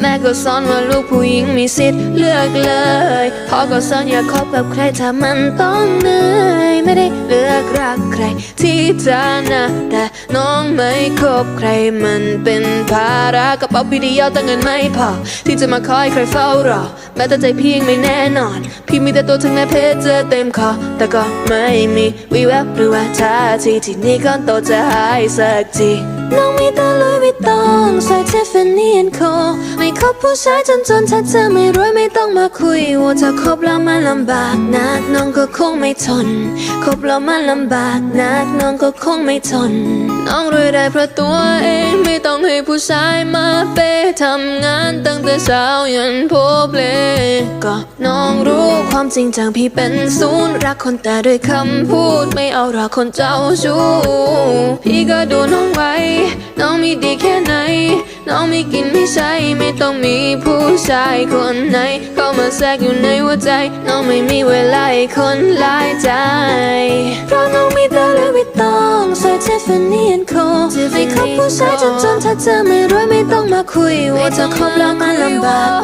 แม่ก็สอนว่าลูกผู้หญิงมีสิทธิ์เลือกเลยพ่อก็สอนอย่าคบกับใครถ้ามันต้องเหนื่อยไม่ได้เลือกรักใครที่จะนะแต่น้องไม่คบใครมันเป็นภาระกระเป๋าพี่เดียวแต่เงินไม่พอ ที่จะมาคอยใครเฝ้ารอแม้แต่ใจพี่ยังไม่แน่นอน พี่มีแต่ตัวถึงแม้เพชรจะเต็มคอแต่ก็ไม่มีวิแววหรือว่าท่าทีที่นี่ก้อนโตจะหายสักที น้องมีแต่ลุยวิตตองใส่เทฟฟานี่แอนโคไม่คบผู้ชายจนจนถ้าเธอไม่รวยไม่ต้องมาคุย ว่าถ้าคบแล้วมันลำบากนักน้องก็คงไม่ทน คบแล้วมันลำบากนักน้องก็คงไม่ทน น้องรวยได้เพราะตัวเองไม่ต้องให้ผู้ชายมาเปย์ทำงานตั้งแต่เช้ายันพบเลก็น้องร ความจริงจังพี่เป็นศูนย์รักคนแต่ด้วยคำพูด ไม่เอาหรอกคนเจ้าชู้พี่ก็ดูน้องไว้ น้องมีดีแค่ไหน น้องมีกินไม่ใช่ไม่ต้องมีผู้ชายคนไหน เข้ามาแทรกอยู่ในหัวใจ น้องไม่มีเวลาให้คนหลายใจ เพราะน้องมีแต่เรื่องไม่ต้องใส่เทฟานี่แอนโคไม่คบผู้ชายจนจนถ้าเธอไม่รวยไม่ต้องมาคุยว่าจะคบแล้วมันลำบาก